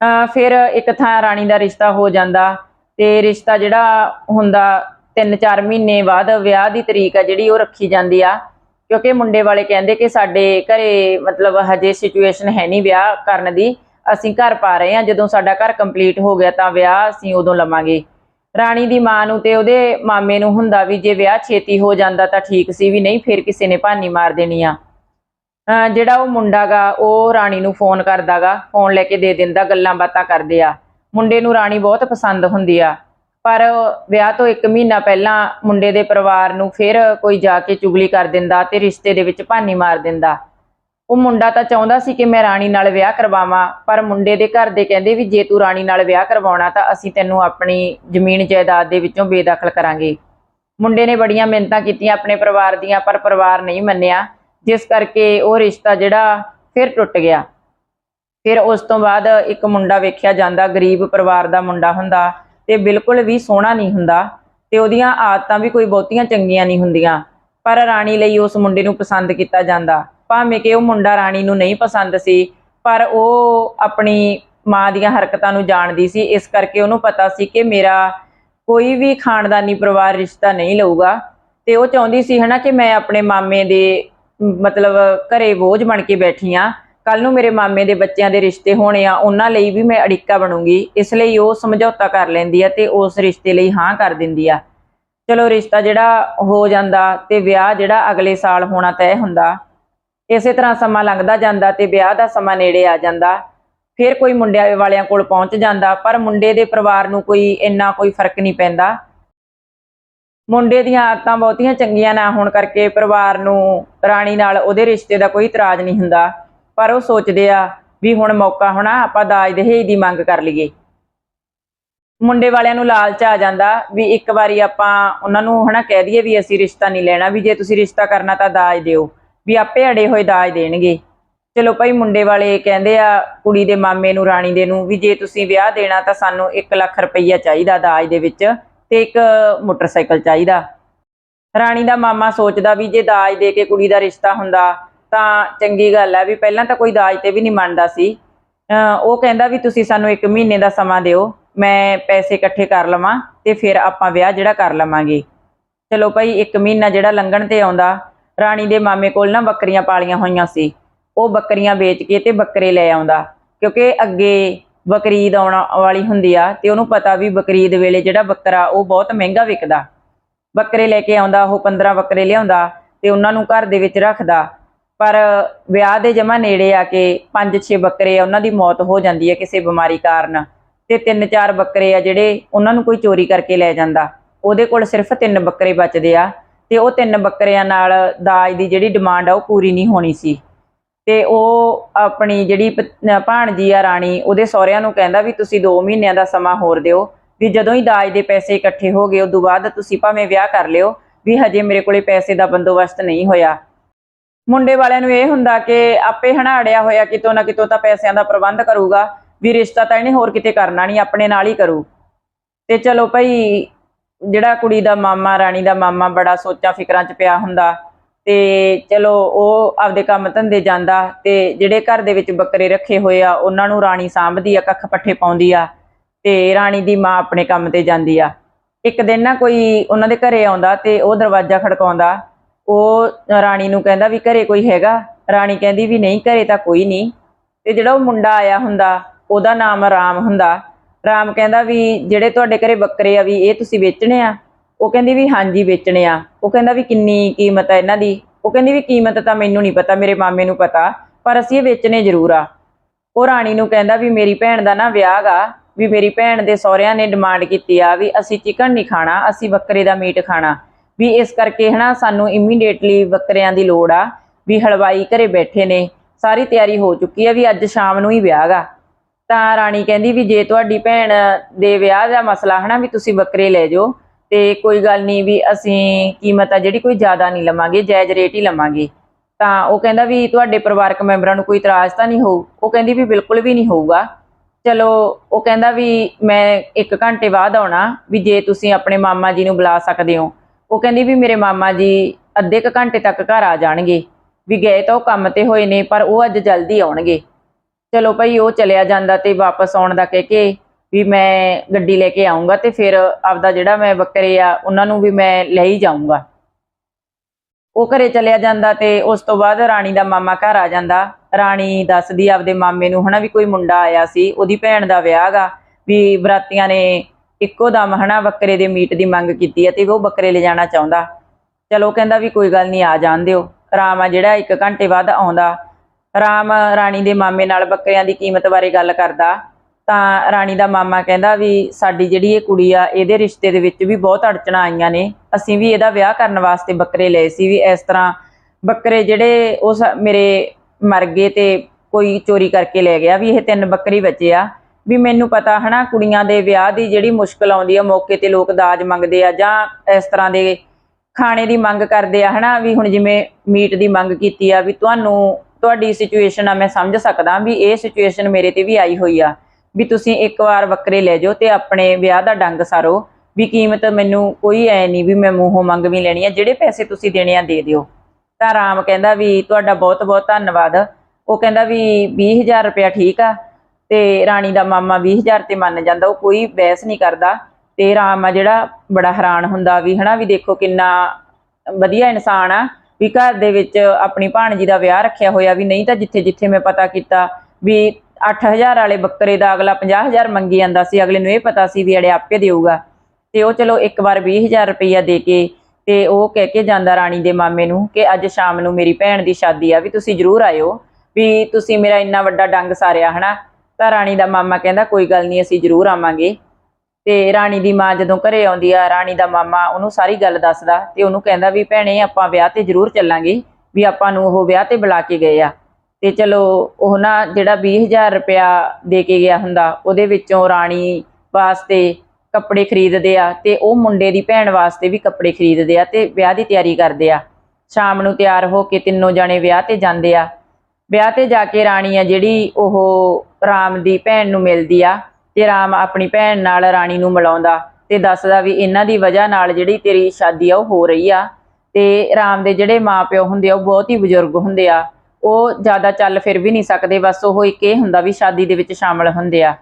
[SPEAKER 1] ਅਹ ਫਿਰ ਇੱਕ ਥਾਂ ਰਾਣੀ ਦਾ ਰਿਸ਼ਤਾ ਹੋ ਜਾਂਦਾ ਤੇ ਰਿਸ਼ਤਾ ਜਿਹੜਾ ਹੁੰਦਾ 3-4 ਮਹੀਨੇ ਬਾਅਦ ਵਿਆਹ ਦੀ ਤਰੀਕ ਆ ਜਿਹੜੀ ਉਹ ਰੱਖੀ ਜਾਂਦੀ ਆ। ਕਿਉਂਕਿ ਮੁੰਡੇ ਵਾਲੇ ਕਹਿੰਦੇ ਕਿ ਸਾਡੇ ਘਰੇ ਮਤਲਬ ਹਜੇ ਸਿਚੁਏਸ਼ਨ ਹੈ ਨਹੀਂ ਵਿਆਹ ਕਰਨ ਦੀ। ਅਸੀਂ ਘਰ ਪਾ ਰਹੇ ਹਾਂ, ਜਦੋਂ ਸਾਡਾ ਘਰ ਕੰਪਲੀਟ ਹੋ ਗਿਆ ਤਾਂ ਵਿਆਹ ਅਸੀਂ ਉਦੋਂ ਲਵਾਂਗੇ। ਰਾਣੀ ਦੀ ਮਾਂ ਨੂੰ ਤੇ ਉਹਦੇ ਮਾਮੇ ਨੂੰ ਹੁੰਦਾ ਵੀ ਜੇ ਵਿਆਹ ਛੇਤੀ ਹੋ ਜਾਂਦਾ ਤਾਂ ਠੀਕ ਸੀ ਵੀ ਨਹੀਂ, ਫਿਰ ਕਿਸੇ ਨੇ ਭਾਨੀ ਮਾਰ ਦੇਣੀ ਆ। ਜਿਹੜਾ ਉਹ ਮੁੰਡਾਗਾ ਉਹ ਰਾਣੀ ਨੂੰ ਫੋਨ ਕਰਦਾਗਾ ਫੋਨ ਲੈ ਕੇ ਦੇ ਦਿੰਦਾ, ਗੱਲਾਂ ਬਾਤਾਂ ਕਰਦੇ ਆ। ਮੁੰਡੇ ਨੂੰ ਰਾਣੀ ਬਹੁਤ ਪਸੰਦ ਹੁੰਦੀ ਆ। ਪਰ ਵਿਆਹ ਤੋਂ 1 ਮਹੀਨਾ ਪਹਿਲਾਂ ਮੁੰਡੇ ਦੇ ਪਰਿਵਾਰ ਨੂੰ ਫਿਰ ਕੋਈ ਜਾ ਕੇ ਚੁਗਲੀ ਕਰ ਦਿੰਦਾ ਤੇ ਰਿਸ਼ਤੇ ਦੇ ਵਿੱਚ ਭਾਨੀ ਮਾਰ ਦਿੰਦਾ। ਉਹ ਮੁੰਡਾ ਤਾਂ ਚਾਹੁੰਦਾ ਸੀ ਕਿ ਮੈਂ ਰਾਣੀ ਨਾਲ ਵਿਆਹ ਕਰਵਾਵਾਂ, ਪਰ ਮੁੰਡੇ ਦੇ ਘਰ ਦੇ ਕਹਿੰਦੇ ਵੀ ਜੇ ਤੂੰ ਰਾਣੀ ਨਾਲ ਵਿਆਹ ਕਰਵਾਉਣਾ ਤਾਂ ਅਸੀਂ ਤੈਨੂੰ ਆਪਣੀ ਜ਼ਮੀਨ ਜਾਇਦਾਦ ਦੇ ਵਿੱਚੋਂ ਬੇਦਖਲ ਕਰਾਂਗੇ। ਮੁੰਡੇ ਨੇ ਬੜੀਆਂ ਮਿਹਨਤਾਂ ਕੀਤੀਆਂ ਆਪਣੇ ਪਰਿਵਾਰ ਦੀਆਂ, ਪਰ ਪਰਿਵਾਰ ਨਹੀਂ ਮੰਨਿਆ, ਜਿਸ ਕਰਕੇ ਉਹ ਰਿਸ਼ਤਾ ਜਿਹੜਾ ਫਿਰ ਟੁੱਟ ਗਿਆ। ਫਿਰ ਉਸ ਤੋਂ ਬਾਅਦ ਇੱਕ ਮੁੰਡਾ ਵੇਖਿਆ ਜਾਂਦਾ, ਗਰੀਬ ਪਰਿਵਾਰ ਦਾ ਮੁੰਡਾ ਹੁੰਦਾ ਤੇ ਬਿਲਕੁਲ ਵੀ ਸੋਹਣਾ ਨਹੀਂ ਹੁੰਦਾ ਤੇ ਉਹਦੀਆਂ ਆਦਤਾਂ ਵੀ ਕੋਈ ਬਹੁਤੀਆਂ ਚੰਗੀਆਂ ਨਹੀਂ ਹੁੰਦੀਆਂ, ਪਰ ਰਾਣੀ ਲਈ ਉਸ ਮੁੰਡੇ ਨੂੰ ਪਸੰਦ ਕੀਤਾ ਜਾਂਦਾ। ਭਾਵੇਂ ਕਿ ਉਹ ਮੁੰਡਾ ਰਾਣੀ ਨੂੰ ਨਹੀਂ ਪਸੰਦ ਸੀ, ਪਰ ਉਹ ਆਪਣੀ ਮਾਂ ਦੀਆਂ ਹਰਕਤਾਂ ਨੂੰ ਜਾਣਦੀ ਸੀ। ਇਸ ਕਰਕੇ ਉਹਨੂੰ ਪਤਾ ਸੀ ਕਿ ਮੇਰਾ ਕੋਈ ਵੀ ਖਾਨਦਾਨੀ ਪਰਿਵਾਰ ਰਿਸ਼ਤਾ ਨਹੀਂ ਲਊਗਾ। ਤੇ ਉਹ ਚਾਹੁੰਦੀ ਸੀ ਹਨਾ ਕਿ ਮੈਂ ਆਪਣੇ ਮਾਮੇ ਦੇ, ਮਤਲਬ ਘਰੇ ਬੋਝ ਬਣ ਕੇ ਬੈਠੀ ਆ। ਕੱਲ ਨੂੰ ਮੇਰੇ ਮਾਮੇ ਦੇ ਬੱਚਿਆਂ ਦੇ ਰਿਸ਼ਤੇ ਹੋਣੇ ਆ, ਉਹਨਾਂ ਲਈ ਵੀ ਮੈਂ ਅੜਿੱਕਾ ਬਣੂੰਗੀ। ਇਸ ਲਈ ਉਹ ਸਮਝੌਤਾ ਕਰ ਲੈਂਦੀ ਆ ਤੇ ਉਸ ਰਿਸ਼ਤੇ ਲਈ ਹਾਂ ਕਰ ਦਿੰਦੀ ਆ। ਚਲੋ ਰਿਸ਼ਤਾ ਜਿਹੜਾ ਹੋ ਜਾਂਦਾ ਤੇ ਵਿਆਹ ਜਿਹੜਾ ਅਗਲੇ ਸਾਲ ਹੋਣਾ ਤੈਅ ਹੁੰਦਾ। ਇਸੇ ਤਰ੍ਹਾਂ ਸਮਾਂ ਲੰਘਦਾ ਜਾਂਦਾ ਤੇ ਵਿਆਹ ਦਾ ਸਮਾਂ ਨੇੜੇ ਆ ਜਾਂਦਾ। ਫਿਰ ਕੋਈ ਮੁੰਡਿਆਂ ਵਾਲਿਆਂ ਕੋਲ ਪਹੁੰਚ ਜਾਂਦਾ, ਪਰ ਮੁੰਡੇ ਦੇ ਪਰਿਵਾਰ ਨੂੰ ਕੋਈ ਇੰਨਾ ਕੋਈ ਫ਼ਰਕ ਨਹੀਂ ਪੈਂਦਾ। ਮੁੰਡੇ ਦੀਆਂ ਆਦਤਾਂ ਬਹੁਤੀਆਂ ਚੰਗੀਆਂ ਨਾ ਹੋਣ ਕਰਕੇ ਪਰਿਵਾਰ ਨੂੰ ਰਾਣੀ ਨਾਲ ਉਹਦੇ ਰਿਸ਼ਤੇ ਦਾ ਕੋਈ ਇਤਰਾਜ਼ ਨਹੀਂ ਹੁੰਦਾ। ਪਰ ਉਹ ਸੋਚਦੇ ਆ ਵੀ ਹੁਣ ਮੌਕਾ ਹੋਣਾ, ਆਪਾਂ ਦਾਜ ਦਹੇਜ ਦੀ ਮੰਗ ਕਰ ਲਈਏ। ਮੁੰਡੇ ਵਾਲਿਆਂ ਨੂੰ ਲਾਲਚ ਆ ਜਾਂਦਾ ਵੀ ਇੱਕ ਵਾਰੀ ਆਪਾਂ ਉਹਨਾਂ ਨੂੰ ਹਨਾ ਕਹਿ ਦਈਏ ਵੀ ਅਸੀਂ ਰਿਸ਼ਤਾ ਨਹੀਂ ਲੈਣਾ, ਵੀ ਜੇ ਤੁਸੀਂ ਰਿਸ਼ਤਾ ਕਰਨਾ ਤਾਂ ਦਾਜ ਦਿਓ। ਵੀ ਆਪੇ ਅੜੇ ਹੋਏ ਦਾਜ ਦੇਣਗੇ। ਚਲੋ ਭਾਈ ਮੁੰਡੇ ਵਾਲੇ ਕਹਿੰਦੇ ਆ, ਕੁੜੀ ਦੇ ਮਾਮੇ ਨੂੰ, ਰਾਣੀ ਦੇ ਨੂੰ ਵੀ ਜੇ ਤੁਸੀਂ ਵਿਆਹ ਦੇਣਾ ਤਾਂ ਸਾਨੂੰ 1 ਲੱਖ ਰੁਪਈਆ ਚਾਹੀਦਾ ਦਾਜ ਦੇ ਵਿੱਚ ਤੇ ਇੱਕ ਮੋਟਰਸਾਈਕਲ ਚਾਹੀਦਾ। ਰਾਣੀ ਦਾ ਮਾਮਾ ਸੋਚਦਾ ਵੀ ਜੇ ਦਾਜ ਦੇ ਕੇ ਕੁੜੀ ਦਾ ਰਿਸ਼ਤਾ ਹੁੰਦਾ ਤਾਂ ਚੰਗੀ ਗੱਲ ਹੈ ਵੀ ਪਹਿਲਾਂ ਤਾਂ ਕੋਈ ਦਾਜ ਤੇ ਵੀ ਨਹੀਂ ਮੰਨਦਾ ਸੀ। ਉਹ ਕਹਿੰਦਾ ਵੀ ਤੁਸੀਂ ਸਾਨੂੰ 1 ਮਹੀਨੇ ਦਾ ਸਮਾਂ ਦਿਓ, ਮੈਂ ਪੈਸੇ ਇਕੱਠੇ ਕਰ ਲਵਾਂ ਤੇ ਫਿਰ ਆਪਾਂ ਵਿਆਹ ਜਿਹੜਾ ਕਰ ਲਵਾਂਗੇ। ਚਲੋ ਭਾਈ 1 ਮਹੀਨਾ ਜਿਹੜਾ ਲੰਘਣ ਤੇ ਆਉਂਦਾ ਰਾਣੀ ਦੇ ਮਾਮੇ ਕੋਲ ਨਾ ਬੱਕਰੀਆਂ ਪਾਲੀਆਂ ਹੋਈਆਂ ਸੀ। ਉਹ ਬੱਕਰੀਆਂ ਵੇਚ ਕੇ ਤੇ ਬੱਕਰੇ ਲੈ ਆਉਂਦਾ। ਕਿਉਂਕਿ ਅੱਗੇ ਬਕਰੀਦ ਆਉਣ ਵਾਲੀ ਹੁੰਦੀ ਆ ਤੇ ਉਹਨੂੰ ਪਤਾ ਵੀ ਬਕਰੀਦ ਵੇਲੇ ਜਿਹੜਾ ਬੱਕਰਾ ਉਹ ਬਹੁਤ ਮਹਿੰਗਾ ਵਿਕਦਾ। ਬੱਕਰੇ ਲੈ ਕੇ ਆਉਂਦਾ, ਉਹ 15 ਬੱਕਰੇ ਲਿਆਉਂਦਾ ਤੇ ਉਹਨਾਂ ਨੂੰ ਘਰ ਦੇ ਵਿੱਚ ਰੱਖਦਾ। ਪਰ ਵਿਆਹ ਦੇ ਜਮਾ ਨੇੜੇ ਆ ਕੇ 5-6 ਬੱਕਰੇ ਆ, ਉਹਨਾਂ ਦੀ ਮੌਤ ਹੋ ਜਾਂਦੀ ਹੈ ਕਿਸੇ ਬਿਮਾਰੀ ਕਾਰਨ। ਤੇ 3-4 ਬੱਕਰੇ ਆ ਜਿਹੜੇ ਉਹਨਾਂ ਨੂੰ ਕੋਈ ਚੋਰੀ ਕਰਕੇ ਲੈ ਜਾਂਦਾ। ਉਹਦੇ ਕੋਲ ਸਿਰਫ 3 ਬੱਕਰੇ ਬਚਦੇ ਆ। ਤੇ ਉਹ ਤਿੰਨ ਬੱਕਰਿਆਂ ਨਾਲ ਦਾਜ ਦੀ ਜਿਹੜੀ ਡਿਮਾਂਡ ਆ ਉਹ ਪੂਰੀ ਨਹੀਂ ਹੋਣੀ ਸੀ। ਤੇ ਉਹ ਆਪਣੀ ਜਿਹੜੀ ਪ- ਅਹ ਭਾਣਜੀ ਆ ਰਾਣੀ, ਉਹਦੇ ਸਹੁਰਿਆਂ ਨੂੰ ਕਹਿੰਦਾ ਵੀ ਤੁਸੀਂ 2 ਮਹੀਨਿਆਂ ਦਾ ਸਮਾਂ ਹੋਰ ਦਿਓ, ਵੀ ਜਦੋਂ ਹੀ ਦਾਜ ਦੇ ਪੈਸੇ ਇਕੱਠੇ ਹੋ ਗਏ, ਉਦੋਂ ਬਾਅਦ ਤੁਸੀਂ ਭਾਵੇਂ ਵਿਆਹ ਕਰ ਲਿਓ, ਵੀ ਹਜੇ ਮੇਰੇ ਕੋਲੇ ਪੈਸੇ ਦਾ ਬੰਦੋਬਸਤ ਨਹੀਂ ਹੋਇਆ। ਮੁੰਡੇ ਵਾਲਿਆਂ ਨੂੰ ਇਹ ਹੁੰਦਾ ਕਿ ਆਪੇ ਹਣਾੜਿਆ ਹੋਇਆ ਕਿਤੋਂ ਨਾ ਕਿਤੋਂ ਤਾਂ ਪੈਸਿਆਂ ਦਾ ਪ੍ਰਬੰਧ ਕਰੂਗਾ, ਵੀ ਰਿਸ਼ਤਾ ਤਾਂ ਇਹਨੇ ਹੋਰ ਕਿਤੇ ਕਰਨਾ ਨਹੀਂ, ਆਪਣੇ ਨਾਲ ਹੀ ਕਰੂ। ਤੇ ਚਲੋ ਭਾਈ ਜਿਹੜਾ ਕੁੜੀ ਦਾ ਮਾਮਾ, ਰਾਣੀ ਦਾ ਮਾਮਾ ਬੜਾ ਸੋਚਾਂ ਫਿਕਰਾਂ 'ਚ ਪਿਆ ਹੁੰਦਾ ਤੇ ਚਲੋ ਉਹ ਆਪਦੇ ਕੰਮ ਧੰਦੇ ਜਾਂਦਾ ਤੇ ਜਿਹੜੇ ਘਰ ਦੇ ਵਿੱਚ ਬੱਕਰੇ ਰੱਖੇ ਹੋਏ ਆ, ਉਹਨਾਂ ਨੂੰ ਰਾਣੀ ਸਾਂਭਦੀ ਆ, ਕੱਖ ਪੱਠੇ ਪਾਉਂਦੀ ਆ ਤੇ ਰਾਣੀ ਦੀ ਮਾਂ ਆਪਣੇ ਕੰਮ ਤੇ ਜਾਂਦੀ ਆ। ਇੱਕ ਦਿਨ ਨਾ ਕੋਈ ਉਹਨਾਂ ਦੇ ਘਰੇ ਆਉਂਦਾ ਤੇ ਉਹ ਦਰਵਾਜ਼ਾ ਖੜਕਾਉਂਦਾ, ਉਹ ਰਾਣੀ ਨੂੰ ਕਹਿੰਦਾ ਵੀ ਘਰੇ ਕੋਈ ਹੈਗਾ? ਰਾਣੀ ਕਹਿੰਦੀ ਵੀ ਨਹੀਂ, ਘਰੇ ਤਾਂ ਕੋਈ ਨਹੀਂ। ਤੇ ਜਿਹੜਾ ਉਹ ਮੁੰਡਾ ਆਇਆ ਹੁੰਦਾ, ਉਹਦਾ ਨਾਮ ਰਾਮ ਹੁੰਦਾ। ਰਾਮ ਕਹਿੰਦਾ ਵੀ ਜਿਹੜੇ ਤੁਹਾਡੇ ਘਰੇ ਬੱਕਰੇ ਆ ਵੀ ਇਹ ਤੁਸੀਂ ਵੇਚਣੇ ਆ। ਉਹ ਕਹਿੰਦੀ ਵੀ ਹਾਂਜੀ ਵੇਚਣੇ ਆ। ਉਹ ਕਹਿੰਦਾ ਵੀ ਕਿੰਨੀ ਕੀਮਤ ਆ ਇਹਨਾਂ ਦੀ। ਉਹ ਕਹਿੰਦੀ ਵੀ ਕੀਮਤ ਤਾਂ ਮੈਨੂੰ ਨਹੀਂ ਪਤਾ, ਮੇਰੇ ਮਾਮੇ ਨੂੰ ਪਤਾ, ਪਰ ਅਸੀਂ ਇਹ ਵੇਚਣੇ ਜ਼ਰੂਰ ਆ। ਉਹ ਰਾਣੀ ਨੂੰ ਕਹਿੰਦਾ ਵੀ ਮੇਰੀ ਭੈਣ ਦਾ ਨਾ ਵਿਆਹ ਗਾ ਵੀ ਮੇਰੀ ਭੈਣ ਦੇ ਸਹੁਰਿਆਂ ਨੇ ਡਿਮਾਂਡ ਕੀਤੀ ਆ ਵੀ ਅਸੀਂ ਚਿਕਨ ਨਹੀਂ ਖਾਣਾ, ਅਸੀਂ ਬੱਕਰੇ ਦਾ ਮੀਟ ਖਾਣਾ। ਵੀ ਇਸ ਕਰਕੇ ਹਨਾ ਸਾਨੂੰ ਇਮੀਡੀਏਟਲੀ ਬੱਕਰਿਆਂ ਦੀ ਲੋੜ ਆ ਵੀ ਹਲਵਾਈ ਘਰੇ ਬੈਠੇ ਨੇ। ਸਾਰੀ ਤਿਆਰੀ ਹੋ ਚੁੱਕੀ ਆ ਵੀ ਅੱਜ ਸ਼ਾਮ ਨੂੰ ਹੀ ਵਿਆਹ ਗਾ ਤਾਂ ਰਾਣੀ ਕਹਿੰਦੀ ਵੀ ਜੇ ਤੁਹਾਡੀ ਭੈਣ ਦੇ ਵਿਆਹ ਦਾ ਮਸਲਾ ਹਨਾ ਵੀ ਤੁਸੀਂ ਬੱਕਰੇ ਲੈ ਜਾਓ, ਤੇ ਕੋਈ ਗੱਲ ਨਹੀਂ ਵੀ ਅਸੀਂ ਕੀਮਤ ਆ ਜਿਹੜੀ ਕੋਈ ਜ਼ਿਆਦਾ ਨਹੀਂ ਲਵਾਂਗੇ, ਜਾਇਜ਼ ਰੇਟ ਹੀ ਲਵਾਂਗੇ। ਤਾਂ ਉਹ ਕਹਿੰਦਾ ਵੀ ਤੁਹਾਡੇ ਪਰਿਵਾਰਕ ਮੈਂਬਰਾਂ ਨੂੰ ਕੋਈ ਇਤਰਾਜ਼ ਤਾਂ ਨਹੀਂ ਹੋਊ, ਉਹ ਕਹਿੰਦੀ ਵੀ ਬਿਲਕੁਲ ਵੀ ਨਹੀਂ ਹੋਊਗਾ। ਚਲੋ, ਉਹ ਕਹਿੰਦਾ ਵੀ ਮੈਂ 1 ਘੰਟੇ ਬਾਅਦ ਆਉਣਾ ਵੀ ਜੇ ਤੁਸੀਂ ਆਪਣੇ ਮਾਮਾ ਜੀ ਨੂੰ ਬੁਲਾ ਸਕਦੇ ਹੋ। ਉਹ ਕਹਿੰਦੀ ਵੀ ਮੇਰੇ ਮਾਮਾ ਜੀ ਅੱਧੇ ਕੁ ਘੰਟੇ ਤੱਕ ਘਰ ਆ ਜਾਣਗੇ। ਵੀ ਗਏ ਤਾਂ ਉਹ ਕੰਮ ਤੇ ਹੋਏ ਨੇ, ਪਰ ਉਹ ਅੱਜ ਜਲਦੀ ਆਉਣਗੇ। ਚਲੋ ਭਾਈ ਉਹ ਚਲਿਆ ਜਾਂਦਾ ਤੇ ਵਾਪਸ ਆਉਣ ਦਾ ਕਹਿ ਕੇ ਵੀ ਮੈਂ ਗੱਡੀ ਲੈ ਕੇ ਆਉਂਗਾ ਤੇ ਫਿਰ ਆਪਦਾ ਜਿਹੜਾ ਮੈਂ ਬੱਕਰੇ ਆ, ਉਹਨਾਂ ਨੂੰ ਵੀ ਮੈਂ ਲੈ ਹੀ ਜਾਊਂਗਾ। ਉਹ ਘਰੇ ਚਲਿਆ ਜਾਂਦਾ ਤੇ ਉਸ ਤੋਂ ਬਾਅਦ ਰਾਣੀ ਦਾ ਮਾਮਾ ਘਰ ਆ ਜਾਂਦਾ। ਰਾਣੀ ਦੱਸਦੀ ਆਪਦੇ ਮਾਮੇ ਨੂੰ ਹਨਾ ਵੀ ਕੋਈ ਮੁੰਡਾ ਆਇਆ ਸੀ, ਉਹਦੀ ਭੈਣ ਦਾ ਵਿਆਹ ਗਾ, ਵੀ ਬਰਾਤੀਆਂ ਨੇ ਇੱਕੋ ਦਮ ਹਨਾ ਬੱਕਰੇ ਦੇ ਮੀਟ ਦੀ ਮੰਗ ਕੀਤੀ ਹੈ ਤੇ ਉਹ ਬੱਕਰੇ ਲੈ ਜਾਣਾ ਚਾਹੁੰਦਾ। ਚਲੋ ਕਹਿੰਦਾ ਵੀ ਕੋਈ ਗੱਲ ਨਹੀਂ ਆ ਜਾਣ ਦਿਓ। ਰਾਮ ਆ ਜਿਹੜਾ 1 ਘੰਟੇ ਬਾਅਦ ਆਉਂਦਾ। ਰਾਮ ਰਾਣੀ ਦੇ ਮਾਮੇ ਨਾਲ ਬੱਕਰਿਆਂ ਦੀ ਕੀਮਤ ਬਾਰੇ ਗੱਲ ਕਰਦਾ, ਤਾਂ ਰਾਣੀ ਦਾ ਮਾਮਾ ਕਹਿੰਦਾ ਵੀ ਸਾਡੀ ਜਿਹੜੀ ਇਹ ਕੁੜੀ ਆ, ਇਹਦੇ ਰਿਸ਼ਤੇ ਦੇ ਵਿੱਚ ਵੀ ਬਹੁਤ ਅੜਚਣਾ ਆਈਆਂ ਨੇ। ਅਸੀਂ ਵੀ ਇਹਦਾ ਵਿਆਹ ਕਰਨ ਵਾਸਤੇ ਬੱਕਰੇ ਲਏ ਸੀ ਵੀ ਇਸ ਤਰ੍ਹਾਂ ਬੱਕਰੇ ਜਿਹੜੇ ਉਸ ਮੇਰੇ ਮਰ ਗਏ ਤੇ ਕੋਈ ਚੋਰੀ ਕਰਕੇ ਲੈ ਗਿਆ, ਵੀ ਇਹ ਤਿੰਨ ਬੱਕਰੀ ਬਚੇ ਆ। ਵੀ ਮੈਨੂੰ ਪਤਾ ਹਨਾ, ਕੁੜੀਆਂ ਦੇ ਵਿਆਹ ਦੀ ਜਿਹੜੀ ਮੁਸ਼ਕਲ ਆਉਂਦੀ ਆ, ਮੌਕੇ ਤੇ ਲੋਕ ਦਾਜ ਮੰਗਦੇ ਆ ਜਾਂ ਇਸ ਤਰ੍ਹਾਂ ਦੇ ਖਾਣੇ ਦੀ ਮੰਗ ਕਰਦੇ ਆ ਹਨਾ, ਵੀ ਹੁਣ ਜਿਵੇਂ ਮੀਟ ਦੀ ਮੰਗ ਕੀਤੀ ਆ ਵੀ ਤੁਹਾਨੂੰ ਤੁਹਾਡੀ ਸਿਚੁਏਸ਼ਨ ਆ, ਮੈਂ ਸਮਝ ਸਕਦਾ ਵੀ ਇਹ ਸਿਚੁਏਸ਼ਨ ਮੇਰੇ ਤੇ ਵੀ ਆਈ ਹੋਈ ਆ। ਵੀ ਤੁਸੀਂ ਇੱਕ ਵਾਰ ਵੱਖਰੇ ਲੈ ਜਾਓ ਤੇ ਆਪਣੇ ਵਿਆਹ ਦਾ ਡੰਗ ਸਾਰੋ। ਵੀ ਕੀਮਤ ਮੈਨੂੰ ਕੋਈ ਐ ਨਹੀਂ ਵੀ ਮੈਂ ਮੂੰਹੋਂ ਮੰਗ ਵੀ ਲੈਣੀ ਆ, ਜਿਹੜੇ ਪੈਸੇ ਤੁਸੀਂ ਦੇਣੇ ਆ, ਦੇ ਦਿਓ। ਤਾਂ ਰਾਮ ਕਹਿੰਦਾ ਵੀ ਤੁਹਾਡਾ ਬਹੁਤ ਬਹੁਤ ਧੰਨਵਾਦ। ਉਹ ਕਹਿੰਦਾ ਵੀ 20000 ਰੁਪਇਆ ਠੀਕ ਆ ਤੇ ਰਾਣੀ ਦਾ ਮਾਮਾ 20000 ਤੇ ਮੰਨ ਜਾਂਦਾ, ਉਹ ਕੋਈ ਬਹਿਸ ਨਹੀਂ ਕਰਦਾ। ਤੇ ਰਾਮ ਆ ਜਿਹੜਾ ਬੜਾ ਹੈਰਾਨ ਹੁੰਦਾ ਵੀ ਹਨਾ ਵੀ ਦੇਖੋ ਕਿੰਨਾ ਵਧੀਆ ਇਨਸਾਨ ਆ। ਵੀ ਘਰ ਦੇ ਵਿੱਚ ਆਪਣੀ ਭਾਣਜੀ ਦਾ ਵਿਆਹ ਰੱਖਿਆ ਹੋਇਆ ਵੀ ਨਹੀਂ ਤਾਂ ਜਿੱਥੇ ਜਿੱਥੇ ਮੈਂ ਪਤਾ ਕੀਤਾ ਵੀ 8000 ਵਾਲੇ ਬੱਕਰੇ ਦਾ ਅਗਲਾ 50000 ਮੰਗੀ ਜਾਂਦਾ ਸੀ, ਅਗਲੇ ਨੂੰ ਇਹ ਪਤਾ ਸੀ ਵੀ ਅੜੇ ਆਪੇ ਦੇਊਗਾ। ਤੇ ਉਹ ਚਲੋ ਇੱਕ ਵਾਰ 20000 ਰੁਪਈਆ ਦੇ ਕੇ ਤੇ ਉਹ ਕਹਿ ਕੇ ਜਾਂਦਾ ਰਾਣੀ ਦੇ ਮਾਮੇ ਨੂੰ ਕਿ ਅੱਜ ਸ਼ਾਮ ਨੂੰ ਮੇਰੀ ਭੈਣ ਦੀ ਸ਼ਾਦੀ ਆ, ਵੀ ਤੁਸੀਂ ਜ਼ਰੂਰ ਆਇਓ, ਵੀ ਤੁਸੀਂ ਮੇਰਾ ਇੰਨਾ ਵੱਡਾ ਡੰਗ ਸਾਰਿਆ, ਹਨਾ? ਤਾਂ ਰਾਣੀ ਦਾ ਮਾਮਾ ਕਹਿੰਦਾ, ਕੋਈ ਗੱਲ ਨਹੀਂ, ਅਸੀਂ ਜ਼ਰੂਰ ਆਵਾਂਗੇ। ਤੇ ਰਾਣੀ ਦੀ ਮਾਂ ਜਦੋਂ ਘਰੇ ਆਉਂਦੀ ਆ, ਰਾਣੀ ਦਾ ਮਾਮਾ ਉਹਨੂੰ ਸਾਰੀ ਗੱਲ ਦੱਸਦਾ ਤੇ ਉਹਨੂੰ ਕਹਿੰਦਾ ਵੀ ਭੈਣੇ ਆਪਾਂ ਵਿਆਹ ਤੇ ਜ਼ਰੂਰ ਚੱਲਾਂਗੇ, ਵੀ ਆਪਾਂ ਨੂੰ ਉਹ ਵਿਆਹ ਤੇ ਬੁਲਾ ਕੇ ਗਏ ਆ। ਤੇ ਚਲੋ ਉਹ ਨਾ ਜਿਹੜਾ 20000 ਰੁਪਇਆ ਦੇ ਕੇ ਗਿਆ ਹੁੰਦਾ, ਉਹਦੇ ਵਿੱਚੋਂ ਰਾਣੀ ਵਾਸਤੇ ਕੱਪੜੇ ਖਰੀਦਦੇ ਆ ਤੇ ਉਹ ਮੁੰਡੇ ਦੀ ਭੈਣ ਵਾਸਤੇ ਵੀ ਕੱਪੜੇ ਖਰੀਦਦੇ ਆ ਤੇ ਵਿਆਹ ਦੀ ਤਿਆਰੀ ਕਰਦੇ ਆ। ਸ਼ਾਮ ਨੂੰ ਤਿਆਰ ਹੋ ਕੇ ਤਿੰਨੋਂ ਜਾਣੇ ਵਿਆਹ ਤੇ ਜਾਂਦੇ ਆ। ਵਿਆਹ ਤੇ ਜਾ ਕੇ ਰਾਣੀ ਆ ਜਿਹੜੀ ਉਹ ਰਾਮ ਦੀ ਭੈਣ ਨੂੰ ਮਿਲਦੀ ਆ ਤੇ ਰਾਮ ਆਪਣੀ ਭੈਣ ਨਾਲ ਰਾਣੀ ਨੂੰ ਮਿਲਾਉਂਦਾ ਤੇ ਦੱਸਦਾ ਵੀ ਇਹਨਾਂ ਦੀ ਵਜ੍ਹਾ ਨਾਲ ਜਿਹੜੀ ਤੇਰੀ ਸ਼ਾਦੀ ਆ ਉਹ ਹੋ ਰਹੀ ਆ। ਤੇ ਰਾਮ ਦੇ ਜਿਹੜੇ ਮਾਪਿਓ ਹੁੰਦੇ ਆ, ਉਹ ਬਹੁਤ ਹੀ ਬਜ਼ੁਰਗ ਹੁੰਦੇ ਆ। ਉਹ ਜ਼ਿਆਦਾ ਚੱਲ ਫਿਰ ਵੀ ਨਹੀਂ ਸਕਦੇ, ਬਸ ਉਹ ਇੱਕ ਇਹ ਹੁੰਦਾ ਵੀ ਸ਼ਾਦੀ ਦੇ ਵਿੱਚ ਸ਼ਾਮਲ ਹੁੰਦੇ ਆ।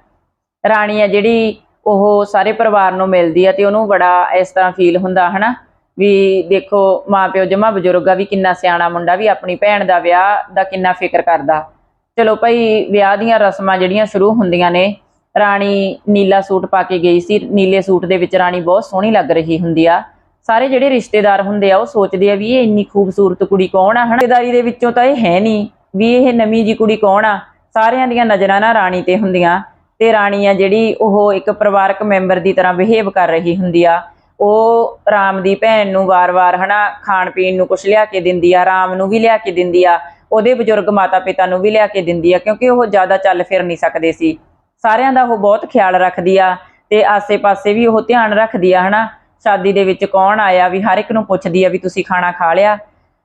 [SPEAKER 1] ਰਾਣੀ ਆ ਜਿਹੜੀ, ਉਹ ਸਾਰੇ ਪਰਿਵਾਰ ਨੂੰ ਮਿਲਦੀ ਆ ਤੇ ਉਹਨੂੰ ਬੜਾ ਇਸ ਤਰ੍ਹਾਂ ਫੀਲ ਹੁੰਦਾ, ਹਨਾ? ਵੀ ਦੇਖੋ ਮਾਪਿਓ ਜਮਾ ਬਜ਼ੁਰਗ ਆ, ਵੀ ਕਿੰਨਾ ਸਿਆਣਾ ਮੁੰਡਾ, ਵੀ ਆਪਣੀ ਭੈਣ ਦਾ ਵਿਆਹ ਦਾ ਕਿੰਨਾ ਫਿਕਰ ਕਰਦਾ। ਚਲੋ ਭਾਈ, ਵਿਆਹ ਦੀਆਂ ਰਸਮਾਂ ਜਿਹੜੀਆਂ ਸ਼ੁਰੂ ਹੁੰਦੀਆਂ ਨੇ ਰਾਣੀ ਨੀਲਾ ਸੂਟ ਪਾ ਕੇ ਗਈ ਸੀ। ਨੀਲੇ ਸੂਟ ਦੇ ਵਿੱਚ ਰਾਣੀ ਬਹੁਤ ਸੋਹਣੀ ਲੱਗ ਰਹੀ ਹੁੰਦੀ ਆ। ਸਾਰੇ ਜਿਹੜੇ ਰਿਸ਼ਤੇਦਾਰ ਹੁੰਦੇ ਆ, ਉਹ ਸੋਚਦੇ ਆ ਵੀ ਇਹ ਇੰਨੀ ਖੂਬਸੂਰਤ ਕੁੜੀ ਕੌਣ ਆ, ਹਨਾ? ਰਿਸ਼ਤੇਦਾਰੀ ਦੇ ਵਿੱਚੋਂ ਤਾਂ ਇਹ ਹੈ ਨਹੀਂ ਵੀ ਇਹ ਨਵੀਂ ਜੀ ਕੁੜੀ ਕੌਣ ਆ। ਸਾਰਿਆਂ ਦੀਆਂ ਨਜ਼ਰਾਂ ਨਾ ਰਾਣੀ ਤੇ ਹੁੰਦੀਆਂ। ਤੇ ਰਾਣੀ ਆ ਜਿਹੜੀ ਉਹ ਇੱਕ ਪਰਿਵਾਰਕ ਮੈਂਬਰ ਦੀ ਤਰ੍ਹਾਂ ਬਿਹੇਵ ਕਰ ਰਹੀ ਹੁੰਦੀ ਆ। ਉਹ ਰਾਮ ਦੀ ਭੈਣ ਨੂੰ ਵਾਰ-ਵਾਰ, ਹਨਾ ਖਾਣ ਪੀਣ ਨੂੰ ਕੁਝ ਲਿਆ ਕੇ ਦਿੰਦੀ ਆ, ਰਾਮ ਨੂੰ ਵੀ ਲਿਆ ਕੇ ਦਿੰਦੀ ਆ। ਉਹਦੇ ਬਜ਼ੁਰਗ ਮਾਤਾ ਪਿਤਾ ਨੂੰ ਵੀ ਲਿਆ ਕੇ ਦਿੰਦੀ ਆ, ਕਿਉਂਕਿ ਉਹ ਜ਼ਿਆਦਾ ਚੱਲ ਫਿਰ ਨਹੀਂ ਸਕਦੇ ਸੀ। ਸਾਰਿਆਂ ਦਾ ਉਹ ਬਹੁਤ ਖਿਆਲ ਰੱਖਦੀ ਆ ਤੇ ਆਸੇ-ਪਾਸੇ ਵੀ ਉਹ ਧਿਆਨ ਰੱਖਦੀ ਆ, ਹਨਾ? ਸ਼ਾਦੀ ਦੇ ਵਿੱਚ ਕੌਣ ਆਇਆ? ਵੀ ਹਰ ਇੱਕ ਨੂੰ ਪੁੱਛਦੀ ਆ ਵੀ ਤੁਸੀਂ ਖਾਣਾ ਖਾ ਲਿਆ?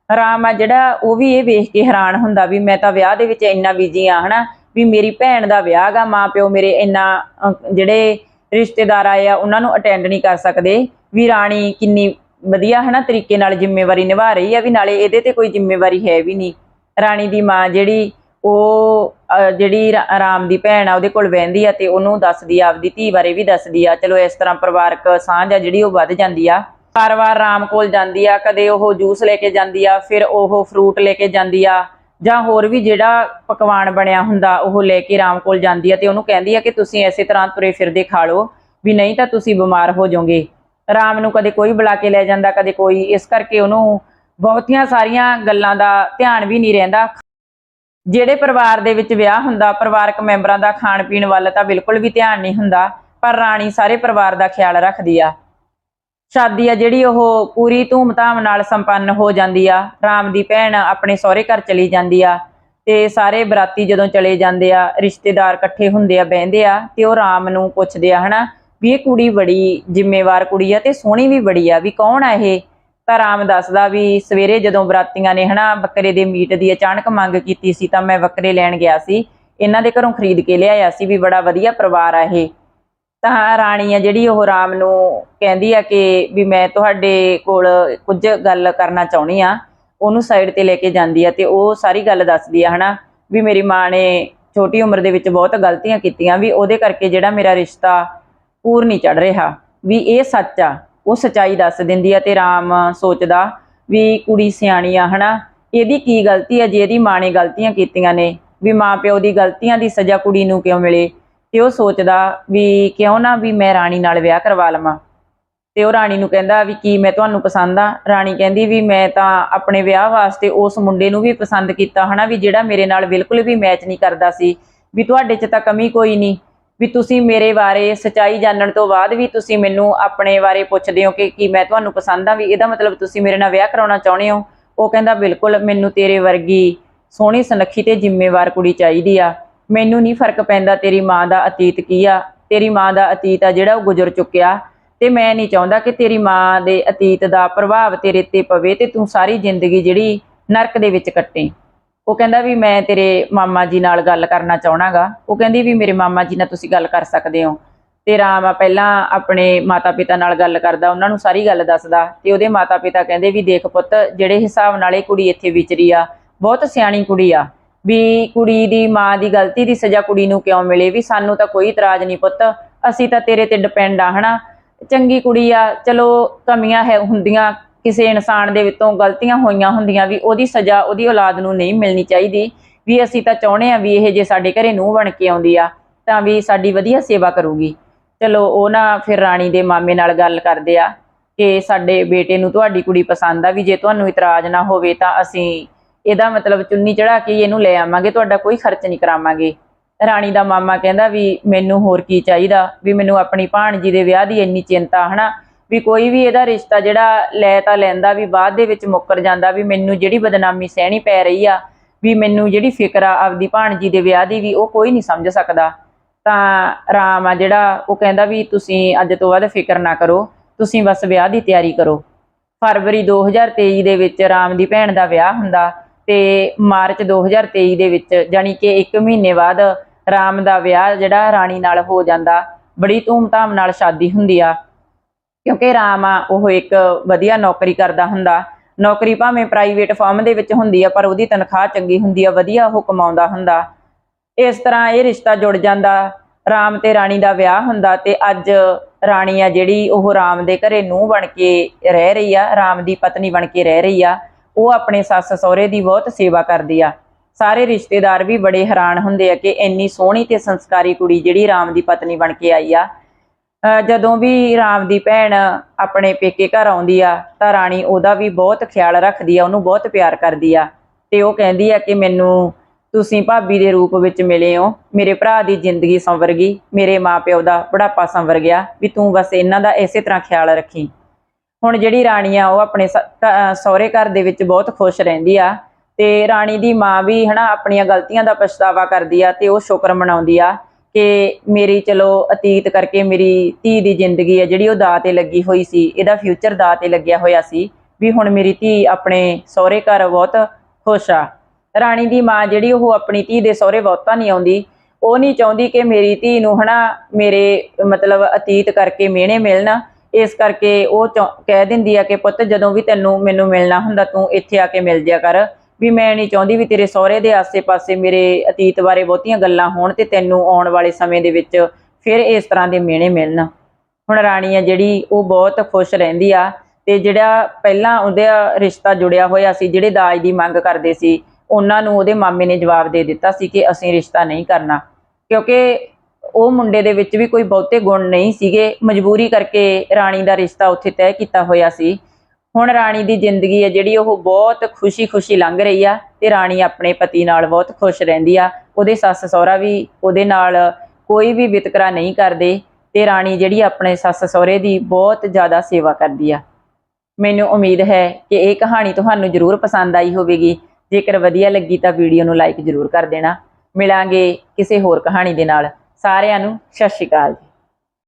[SPEAKER 1] ਰਾਮ ਆ ਜਿਹੜਾ ਉਹ ਵੀ ਇਹ ਵੇਖ ਕੇ ਹੈਰਾਨ ਹੁੰਦਾ ਵੀ ਮੈਂ ਤਾਂ ਵਿਆਹ ਦੇ ਵਿੱਚ ਇੰਨਾ ਬਿਜ਼ੀ ਆ, ਹਨਾ? ਵੀ ਮੇਰੀ ਭੈਣ ਦਾ ਵਿਆਹ ਗਾ ਮਾਂ ਪਿਓ ਮੇਰੇ ਇੰਨਾ ਜਿਹੜੇ ਰਿਸ਼ਤੇਦਾਰ ਆਏ ਆ, ਉਹਨਾਂ ਨੂੰ ਅਟੈਂਡ ਨਹੀਂ ਕਰ ਸਕਦੇ। ਵੀ ਰਾਣੀ ਕਿੰਨੀ ਵਧੀਆ, ਹਨਾ, ਤਰੀਕੇ ਨਾਲ ਜ਼ਿੰਮੇਵਾਰੀ ਨਿਭਾ ਰਹੀ ਆ, ਵੀ ਨਾਲੇ ਇਹਦੇ ਤੇ ਕੋਈ ਜ਼ਿੰਮੇਵਾਰੀ ਹੈ ਵੀ ਨਹੀਂ। ਰਾਣੀ ਦੀ ਮਾਂ ਜਿਹੜੀ ਉਹ ਜਿਹੜੀ ਰਾ- ਰਾਮ ਦੀ ਭੈਣ ਆ, ਉਹਦੇ ਕੋਲ ਵਹਿੰਦੀ ਆ ਤੇ ਉਹਨੂੰ ਦੱਸਦੀ ਆ, ਆਪਦੀ ਧੀ ਬਾਰੇ ਵੀ ਦੱਸਦੀ ਆ। ਚਲੋ, ਇਸ ਤਰ੍ਹਾਂ ਪਰਿਵਾਰਕ ਸਾਂਝ ਆ ਜਿਹੜੀ ਉਹ ਵੱਧ ਜਾਂਦੀ ਆ। ਵਾਰ-ਵਾਰ ਰਾਮ ਕੋਲ ਜਾਂਦੀ ਆ, ਕਦੇ ਉਹ ਜੂਸ ਲੈ ਕੇ ਜਾਂਦੀ ਆ, ਫਿਰ ਉਹ ਫਰੂਟ ਲੈ ਕੇ ਜਾਂਦੀ ਆ, ਜਾਂ ਹੋਰ ਵੀ ਜਿਹੜਾ ਪਕਵਾਨ ਬਣਿਆ ਹੁੰਦਾ, ਉਹ ਲੈ ਕੇ ਰਾਮ ਕੋਲ ਜਾਂਦੀ ਆ ਤੇ ਉਹਨੂੰ ਕਹਿੰਦੀ ਆ ਕਿ ਤੁਸੀਂ ਐਸੇ ਤਰ੍ਹਾਂ ਤੁਰੇ ਫਿਰਦੇ ਖਾ ਲਓ, ਵੀ ਨਹੀਂ ਤਾਂ ਤੁਸੀਂ ਬਿਮਾਰ ਹੋ ਜਾਓਗੇ। ਰਾਮ ਨੂੰ ਕਦੇ ਕੋਈ ਬੁਲਾ ਕੇ ਲੈ ਜਾਂਦਾ, ਕਦੇ ਕੋਈ, ਇਸ ਕਰਕੇ ਉਹਨੂੰ ਬਹੁਤੀਆਂ ਸਾਰੀਆਂ ਗੱਲਾਂ ਦਾ ਧਿਆਨ ਵੀ ਨਹੀਂ ਰਹਿੰਦਾ। ਜਿਹੜੇ ਪਰਿਵਾਰ ਦੇ ਵਿੱਚ ਵਿਆਹ ਹੁੰਦਾ, ਪਰਿਵਾਰਕ ਮੈਂਬਰਾਂ ਦਾ ਖਾਣ ਪੀਣ ਵੱਲ ਤਾਂ ਬਿਲਕੁਲ ਵੀ ਧਿਆਨ ਨਹੀਂ ਹੁੰਦਾ, ਪਰ ਰਾਣੀ ਸਾਰੇ ਪਰਿਵਾਰ ਦਾ ਖਿਆਲ ਰੱਖਦੀ ਆ। ਸ਼ਾਦੀ ਆ ਜਿਹੜੀ ਉਹ ਪੂਰੀ ਧੂਮ-ਧਾਮ ਨਾਲ ਸੰਪੰਨ ਹੋ ਜਾਂਦੀ ਆ, ਰਾਮ ਦੀ ਭੈਣ ਆਪਣੇ ਸਹੁਰੇ ਘਰ ਚਲੀ ਜਾਂਦੀ ਆ, ਤੇ ਸਾਰੇ ਬਰਾਤੀ ਜਦੋਂ ਚਲੇ ਜਾਂਦੇ ਆ, ਰਿਸ਼ਤੇਦਾਰ ਇਕੱਠੇ ਹੁੰਦੇ ਆ, ਬਹਿੰਦੇ ਆ, ਤੇ ਉਹ ਰਾਮ ਨੂੰ ਪੁੱਛਦੇ ਆ, ਹਨਾ, ਵੀ ਇਹ ਕੁੜੀ ਬੜੀ ਜ਼ਿੰਮੇਵਾਰ ਕੁੜੀ ਆ ਤੇ ਸੋਹਣੀ ਵੀ ਬੜੀ ਆ, ਵੀ ਕੌਣ ਆ ਇਹ? ਤਾਂ ਰਾਮ ਦੱਸਦਾ ਵੀ ਸਵੇਰੇ ਜਦੋਂ ਬਰਾਤੀਆਂ ਨੇ ਹਨਾ ਬੱਕਰੇ ਦੇ ਮੀਟ ਦੀ ਅਚਾਨਕ ਮੰਗ ਕੀਤੀ ਸੀ ਤਾਂ ਮੈਂ ਬੱਕਰੇ ਲੈਣ ਗਿਆ ਸੀ। ਇਹਨਾਂ ਦੇ ਘਰੋਂ ਖਰੀਦ ਕੇ ਲਿਆਇਆ ਸੀ ਵੀ ਬੜਾ ਵਧੀਆ ਪਰਿਵਾਰ ਆ ਇਹ। ਤਾਂ ਰਾਣੀ ਆ ਜਿਹੜੀ ਉਹ ਰਾਮ ਨੂੰ ਕਹਿੰਦੀ ਆ ਕਿ ਵੀ ਮੈਂ ਤੁਹਾਡੇ ਕੋਲ ਕੁਝ ਗੱਲ ਕਰਨਾ ਚਾਹੁੰਦੀ ਆ। ਉਹਨੂੰ ਸਾਈਡ ਤੇ ਲੈ ਕੇ ਜਾਂਦੀ ਆ ਤੇ ਉਹ ਸਾਰੀ ਗੱਲ ਦੱਸਦੀ ਆ ਹਨਾ ਵੀ ਮੇਰੀ ਮਾਂ ਨੇ ਛੋਟੀ ਉਮਰ ਦੇ ਵਿੱਚ ਬਹੁਤ ਗਲਤੀਆਂ ਕੀਤੀਆਂ ਵੀ ਉਹਦੇ ਕਰਕੇ ਜਿਹੜਾ ਮੇਰਾ ਰਿਸ਼ਤਾ ਪੂਰ ਨਹੀਂ ਚੜ ਰਿਹਾ। ਵੀ ਇਹ ਸੱਚ ਆ। ਉਹ ਸਚਾਈ ਦੱਸ ਦਿੰਦੀ ਆ ਤੇ ਰਾਮ ਸੋਚਦਾ ਵੀ ਕੁੜੀ ਸਿਆਣੀ ਆ, ਹਨਾ? ਇਹਦੀ ਕੀ ਗਲਤੀ ਆ ਜੇ ਇਹਦੀ ਮਾਂ ਨੇ ਗਲਤੀਆਂ ਕੀਤੀਆਂ ਨੇ? ਵੀ ਮਾਂ ਪਿਓ ਦੀ ਗਲਤੀਆਂ ਦੀ ਸਜ਼ਾ ਕੁੜੀ ਨੂੰ ਕਿਉਂ ਮਿਲੇ? ਤੇ ਉਹ ਸੋਚਦਾ ਵੀ ਕਿਉਂ ਨਾ ਵੀ ਮੈਂ ਰਾਣੀ ਨਾਲ ਵਿਆਹ ਕਰਵਾ ਲਵਾਂ। ਤੇ ਉਹ ਰਾਣੀ ਨੂੰ ਕਹਿੰਦਾ ਵੀ ਕੀ ਮੈਂ ਤੁਹਾਨੂੰ ਪਸੰਦ ਆ? ਰਾਣੀ ਕਹਿੰਦੀ ਵੀ ਮੈਂ ਤਾਂ ਆਪਣੇ ਵਿਆਹ ਵਾਸਤੇ ਉਸ ਮੁੰਡੇ ਨੂੰ ਵੀ ਪਸੰਦ ਕੀਤਾ, ਹਨਾ? ਵੀ ਜਿਹੜਾ ਮੇਰੇ ਨਾਲ ਬਿਲਕੁਲ ਵੀ ਮੈਚ ਨਹੀਂ ਕਰਦਾ ਸੀ। ਵੀ ਤੁਹਾਡੇ 'ਚ ਤਾਂ ਕਮੀ ਕੋਈ ਨਹੀਂ। ਵੀ ਤੁਸੀਂ ਮੇਰੇ ਬਾਰੇ ਸਚਾਈ ਜਾਣਨ ਤੋਂ ਬਾਅਦ ਵੀ ਤੁਸੀਂ ਮੈਨੂੰ ਆਪਣੇ ਬਾਰੇ ਪੁੱਛਦੇ ਹੋ ਕਿ ਕੀ ਮੈਂ ਤੁਹਾਨੂੰ ਪਸੰਦ ਆ, ਵੀ ਇਹਦਾ ਮਤਲਬ ਤੁਸੀਂ ਮੇਰੇ ਨਾਲ ਵਿਆਹ ਕਰਾਉਣਾ ਚਾਹੁੰਦੇ ਹੋ। ਉਹ ਕਹਿੰਦਾ, ਬਿਲਕੁਲ, ਮੈਨੂੰ ਤੇਰੇ ਵਰਗੀ ਸੋਹਣੀ, ਸੁਨੱਖੀ ਤੇ ਜ਼ਿੰਮੇਵਾਰ ਕੁੜੀ ਚਾਹੀਦੀ ਆ। ਮੈਨੂੰ ਨਹੀਂ ਫ਼ਰਕ ਪੈਂਦਾ ਤੇਰੀ ਮਾਂ ਦਾ ਅਤੀਤ ਕੀ ਆ। ਤੇਰੀ ਮਾਂ ਦਾ ਅਤੀਤ ਆ ਜਿਹੜਾ ਉਹ ਗੁਜ਼ਰ ਚੁੱਕਿਆ। ਤੇ ਮੈਂ ਨਹੀਂ ਚਾਹੁੰਦਾ ਕਿ ਤੇਰੀ ਮਾਂ ਦੇ ਅਤੀਤ ਦਾ ਪ੍ਰਭਾਵ ਤੇਰੇ ਤੇ ਪਵੇ ਤੇ ਤੂੰ ਸਾਰੀ ਜ਼ਿੰਦਗੀ ਜਿਹੜੀ ਨਰਕ ਦੇ ਵਿੱਚ ਕੱਟੇ। ਉਹ ਕਹਿੰਦਾ ਵੀ ਮੈਂ ਤੇਰੇ ਮਾਮਾ ਜੀ ਨਾਲ ਗੱਲ ਕਰਨਾ ਚਾਹਣਾਗਾ। ਉਹ ਕਹਿੰਦੀ ਵੀ ਮੇਰੇ ਮਾਮਾ ਜੀ ਨਾਲ ਤੁਸੀਂ ਗੱਲ ਕਰ ਸਕਦੇ ਹੋ। ਤੇ ਰਾਮ ਆ ਪਹਿਲਾਂ ਆਪਣੇ ਮਾਤਾ ਪਿਤਾ ਨਾਲ ਗੱਲ ਕਰਦਾ, ਉਹਨਾਂ ਨੂੰ ਸਾਰੀ ਗੱਲ ਦੱਸਦਾ। ਤੇ ਉਹਦੇ ਮਾਤਾ ਪਿਤਾ ਕਹਿੰਦੇ ਵੀ ਦੇਖ ਪੁੱਤ, ਜਿਹੜੇ ਹਿਸਾਬ ਨਾਲ ਇਹ ਕੁੜੀ ਇੱਥੇ ਵਿਚਰੀ ਆ, ਬਹੁਤ ਸਿਆਣੀ ਕੁੜੀ ਆ। ਵੀ ਕੁੜੀ ਦੀ ਮਾਂ ਦੀ ਗਲਤੀ ਦੀ ਸਜ਼ਾ ਕੁੜੀ ਨੂੰ ਕਿਉਂ ਮਿਲੇ? ਵੀ ਸਾਨੂੰ ਤਾਂ ਕੋਈ ਇਤਰਾਜ਼ ਨਹੀਂ ਪੁੱਤ। ਅਸੀਂ ਤਾਂ ਤੇਰੇ ਤੇ ਡਿਪੈਂਡ ਆ, ਹਨਾ? ਚੰਗੀ ਕੁੜੀ ਆ, ਚਲੋ ਕਮੀਆਂ ਹੈ, ਹੁੰਦੀਆਂ ਕਿਸੇ ਇਨਸਾਨ ਦੇ ਵਿੱਚੋਂ ਗਲਤੀਆਂ ਹੋਈਆਂ ਹੁੰਦੀਆਂ ਵੀ ਉਹਦੀ ਸਜ਼ਾ ਉਹਦੀ ਔਲਾਦ ਨੂੰ ਨਹੀਂ ਮਿਲਣੀ ਚਾਹੀਦੀ, ਵੀ ਅਸੀਂ ਤਾਂ ਚਾਹੁੰਦੇ ਆ ਵੀ ਇਹ ਜੇ ਸਾਡੇ ਘਰੇ ਨੂੰ ਬਣ ਕੇ ਆਉਂਦੀ ਆ, ਤਾਂ ਵੀ ਸਾਡੀ ਵਧੀਆ ਸੇਵਾ ਕਰੂਗੀ। ਚਲੋ, ਉਹ ਨਾ ਫਿਰ ਰਾਣੀ ਦੇ ਮਾਮੇ ਨਾਲ ਗੱਲ ਕਰਦੇ ਆ ਕਿ ਸਾਡੇ ਬੇਟੇ ਨੂੰ ਤੁਹਾਡੀ ਕੁੜੀ ਪਸੰਦ ਆ ਵੀ ਜੇ ਤੁਹਾਨੂੰ ਇਤਰਾਜ਼ ਨਾ ਹੋਵੇ ਤਾਂ ਅਸੀਂ ਇਹਦਾ ਮਤਲਬ ਚੁੰਨੀ ਚੜਾ ਕੇ ਇਹਨੂੰ ਲੈ ਆਵਾਂਗੇ, ਤੁਹਾਡਾ ਕੋਈ ਖਰਚ ਨਹੀਂ ਕਰਾਵਾਂਗੇ। ਰਾਣੀ ਦਾ ਮਾਮਾ ਕਹਿੰਦਾ ਵੀ ਮੈਨੂੰ ਹੋਰ ਕੀ ਚਾਹੀਦਾ, ਵੀ ਮੈਨੂੰ ਆਪਣੀ ਭਾਣਜੀ ਦੇ ਵਿਆਹ ਦੀ ਇੰਨੀ ਚਿੰਤਾ, ਹਨਾ? ਵੀ ਕੋਈ ਵੀ ਇਹਦਾ ਰਿਸ਼ਤਾ ਜਿਹੜਾ ਲੈ ਤਾਂ ਲੈਂਦਾ ਵੀ ਬਾਅਦ ਦੇ ਵਿੱਚ ਮੁੱਕਰ ਜਾਂਦਾ ਵੀ ਮੈਨੂੰ ਜਿਹੜੀ ਬਦਨਾਮੀ ਸਹਿਣੀ ਪੈ ਰਹੀ ਆ, ਵੀ ਮੈਨੂੰ ਜਿਹੜੀ ਫਿਕਰ ਆ ਆਪਦੀ ਭਾਣਜੀ ਦੇ ਵਿਆਹ ਦੀ ਵੀ ਉਹ ਕੋਈ ਨਹੀਂ ਸਮਝ ਸਕਦਾ। ਤਾਂ ਰਾਮ ਆ ਜਿਹੜਾ ਉਹ ਕਹਿੰਦਾ ਵੀ ਤੁਸੀਂ ਅੱਜ ਤੋਂ ਬਾਅਦ ਫਿਕਰ ਨਾ ਕਰੋ, ਤੁਸੀਂ ਬਸ ਵਿਆਹ ਦੀ ਤਿਆਰੀ ਕਰੋ। ਫਰਵਰੀ 2023 ਦੇ ਵਿੱਚ ਰਾਮ ਦੀ ਭੈਣ ਦਾ ਵਿਆਹ ਹੁੰਦਾ ਤੇ ਮਾਰਚ 2023 ਦੇ ਵਿੱਚ ਜਾਨੀ ਕਿ 1 ਮਹੀਨੇ ਬਾਅਦ ਰਾਮ ਦਾ ਵਿਆਹ ਜਿਹੜਾ ਰਾਣੀ ਨਾਲ ਹੋ ਜਾਂਦਾ, ਬੜੀ ਧੂਮਧਾਮ ਨਾਲ ਸ਼ਾਦੀ ਹੁੰਦੀ ਆ। ਕਿਉਂਕਿ ਰਾਮ ਆ, ਉਹ ਇੱਕ ਵਧੀਆ ਨੌਕਰੀ ਕਰਦਾ ਹੁੰਦਾ। ਨੌਕਰੀ ਭਾਵੇਂ ਪ੍ਰਾਈਵੇਟ ਫਰਮ ਦੇ ਵਿੱਚ ਹੁੰਦੀ ਆ, ਪਰ ਉਹਦੀ ਤਨਖਾਹ ਚੰਗੀ ਹੁੰਦੀ ਆ, ਵਧੀਆ ਉਹ ਕਮਾਉਂਦਾ ਹੁੰਦਾ। ਇਸ ਤਰ੍ਹਾਂ ਇਹ ਰਿਸ਼ਤਾ ਜੁੜ ਜਾਂਦਾ। ਰਾਮ ਤੇ ਰਾਣੀ ਦਾ ਵਿਆਹ ਹੁੰਦਾ ਤੇ ਅੱਜ ਰਾਣੀ ਆ ਜਿਹੜੀ, ਉਹ ਰਾਮ ਦੇ ਘਰੇ ਨੂੰਹ ਬਣ ਕੇ ਰਹਿ ਰਹੀ ਆ, ਰਾਮ ਦੀ ਪਤਨੀ ਬਣ ਕੇ ਰਹਿ ਰਹੀ ਆ। ਉਹ ਆਪਣੇ ਸੱਸ ਸਹੁਰੇ ਦੀ ਬਹੁਤ ਸੇਵਾ ਕਰਦੀ ਆ। ਸਾਰੇ ਰਿਸ਼ਤੇਦਾਰ ਵੀ ਬੜੇ ਹੈਰਾਨ ਹੁੰਦੇ ਆ ਕਿ ਇੰਨੀ ਸੋਹਣੀ ਤੇ ਸੰਸਕਾਰੀ ਕੁੜੀ ਜਿਹੜੀ ਰਾਮ ਦੀ ਪਤਨੀ ਬਣ ਕੇ ਆਈ ਆ ਜਦੋਂ ਵੀ ਰਾਮ ਦੀ ਭੈਣ ਆਪਣੇ ਪੇਕੇ ਘਰ ਆਉਂਦੀ ਆ, ਤਾਂ ਰਾਣੀ ਉਹਦਾ ਵੀ ਬਹੁਤ ਖਿਆਲ ਰੱਖਦੀ ਆ, ਉਹਨੂੰ ਬਹੁਤ ਪਿਆਰ ਕਰਦੀ ਆ। ਤੇ ਉਹ ਕਹਿੰਦੀ ਆ ਕਿ ਮੈਨੂੰ ਤੁਸੀਂ ਭਾਬੀ ਦੇ ਰੂਪ ਵਿੱਚ ਮਿਲੇ ਹੋ। ਮੇਰੇ ਭਰਾ ਦੀ ਜ਼ਿੰਦਗੀ ਸੰਵਰ ਗਈ, ਮੇਰੇ ਮਾਪਿਓ ਦਾ ਬੁਢਾਪਾ ਸੰਵਰ ਗਿਆ, ਵੀ ਤੂੰ ਬਸ ਇਹਨਾਂ ਦਾ ਇਸੇ ਤਰ੍ਹਾਂ ਖਿਆਲ ਰੱਖੀ। ਹੁਣ ਜਿਹੜੀ ਰਾਣੀ ਆ, ਉਹ ਆਪਣੇ ਸਹੁਰੇ ਘਰ ਦੇ ਵਿੱਚ ਬਹੁਤ ਖੁਸ਼ ਰਹਿੰਦੀ ਆ। ਤੇ ਰਾਣੀ ਦੀ ਮਾਂ ਵੀ ਹਨਾ, ਆਪਣੀਆਂ ਗਲਤੀਆਂ ਦਾ ਪਛਤਾਵਾ ਕਰਦੀ ਆ ਤੇ ਉਹ ਸ਼ੁਕਰ ਮਨਾਉਂਦੀ ਆ। ਕਿ ਮੇਰੀ ਚਲੋ ਅਤੀਤ ਕਰਕੇ ਮੇਰੀ ਧੀ ਦੀ ਜ਼ਿੰਦਗੀ ਹੈ, ਜਿਹੜੀ ਉਹ ਦਾਅ ਤੇ ਲੱਗੀ ਹੋਈ ਸੀ, ਇਹਦਾ ਫਿਊਚਰ ਦਾਅ ਤੇ ਲੱਗਿਆ ਹੋਇਆ ਸੀ ਵੀ ਹੁਣ ਮੇਰੀ ਧੀ ਆਪਣੇ ਸਹੁਰੇ ਘਰ ਬਹੁਤ ਖੁਸ਼ ਆ। ਰਾਣੀ ਦੀ ਮਾਂ ਜਿਹੜੀ ਉਹ ਆਪਣੀ ਧੀ ਦੇ ਸਹੁਰੇ ਬਹੁਤਾ ਨਹੀਂ ਆਉਂਦੀ, ਉਹ ਨਹੀਂ ਚਾਹੁੰਦੀ ਕਿ ਮੇਰੀ ਧੀ ਨੂੰ ਹਨਾ ਮੇਰੇ ਮਤਲਬ ਅਤੀਤ ਕਰਕੇ ਮਿਹਣੇ ਮਿਲਣ। ਇਸ ਕਰਕੇ ਉਹ ਚਾਹੁੰ- ਕਹਿ ਦਿੰਦੀ ਆ ਕਿ ਪੁੱਤ ਜਦੋਂ ਵੀ ਤੈਨੂੰ ਮੈਨੂੰ ਮਿਲਣਾ ਹੁੰਦਾ, ਤੂੰ ਇੱਥੇ ਆ ਕੇ ਮਿਲ ਜਿਆ ਕਰ। ਵੀ ਮੈਂ ਨਹੀਂ ਚਾਹੁੰਦੀ ਵੀ ਤੇਰੇ ਸਹੁਰੇ ਦੇ ਆਸੇ-ਪਾਸੇ ਮੇਰੇ ਅਤੀਤ ਬਾਰੇ ਬਹੁਤੀਆਂ ਗੱਲਾਂ ਹੋਣ ਤੇ ਤੈਨੂੰ ਆਉਣ ਵਾਲੇ ਸਮੇਂ ਦੇ ਵਿੱਚ ਫਿਰ ਇਸ ਤਰ੍ਹਾਂ ਦੇ ਮਿਹਣੇ ਮਿਲਣ। ਹੁਣ ਰਾਣੀ ਆ ਜਿਹੜੀ, ਉਹ ਬਹੁਤ ਖੁਸ਼ ਰਹਿੰਦੀ ਆ ਤੇ ਜਿਹੜਾ ਪਹਿਲਾਂ ਉਹਦਾ ਰਿਸ਼ਤਾ ਜੁੜਿਆ ਹੋਇਆ ਸੀ, ਜਿਹੜੇ ਦਾਜ ਦੀ ਮੰਗ ਕਰਦੇ ਸੀ, ਉਹਨਾਂ ਨੂੰ ਉਹਦੇ ਮਾਮੇ ਨੇ ਜਵਾਬ ਦੇ ਦਿੱਤਾ ਸੀ ਕਿ ਅਸੀਂ ਰਿਸ਼ਤਾ ਨਹੀਂ ਕਰਨਾ। ਕਿਉਂਕਿ ਉਹ ਮੁੰਡੇ ਦੇ ਵਿੱਚ ਵੀ ਕੋਈ ਬਹੁਤੇ ਗੁਣ ਨਹੀਂ ਸੀਗੇ। ਮਜਬੂਰੀ ਕਰਕੇ ਰਾਣੀ ਦਾ ਰਿਸ਼ਤਾ ਉੱਥੇ ਤੈਅ ਕੀਤਾ ਹੋਇਆ ਸੀ। ਹੁਣ ਰਾਣੀ ਦੀ ਜ਼ਿੰਦਗੀ ਹੈ, ਜਿਹੜੀ ਉਹ ਬਹੁਤ ਖੁਸ਼ੀ-ਖੁਸ਼ੀ ਲੰਘ ਰਹੀ ਆ ਤੇ ਰਾਣੀ ਆਪਣੇ ਪਤੀ ਨਾਲ ਬਹੁਤ ਖੁਸ਼ ਰਹਿੰਦੀ ਆ। ਉਹਦੇ ਸੱਸ ਸਹੁਰਾ ਵੀ ਉਹਦੇ ਨਾਲ ਕੋਈ ਵੀ ਵਿਤਕਰਾ ਨਹੀਂ ਕਰਦੇ ਤੇ ਰਾਣੀ ਜਿਹੜੀ ਆਪਣੇ ਸੱਸ ਸਹੁਰੇ ਦੀ ਬਹੁਤ ਜ਼ਿਆਦਾ ਸੇਵਾ ਕਰਦੀ ਆ। ਮੈਨੂੰ ਉਮੀਦ ਹੈ ਕਿ ਇਹ ਕਹਾਣੀ ਤੁਹਾਨੂੰ ਜ਼ਰੂਰ ਪਸੰਦ ਆਈ ਹੋਵੇਗੀ। ਜੇਕਰ ਵਧੀਆ ਲੱਗੀ ਤਾਂ ਵੀਡੀਓ ਨੂੰ ਲਾਈਕ ਜ਼ਰੂਰ ਕਰ ਦੇਣਾ। ਮਿਲਾਂਗੇ ਕਿਸੇ ਹੋਰ ਕਹਾਣੀ ਦੇ ਨਾਲ। ਸਾਰਿਆਂ ਨੂੰ ਸਤਿ ਸ਼੍ਰੀ ਅਕਾਲ ਜੀ।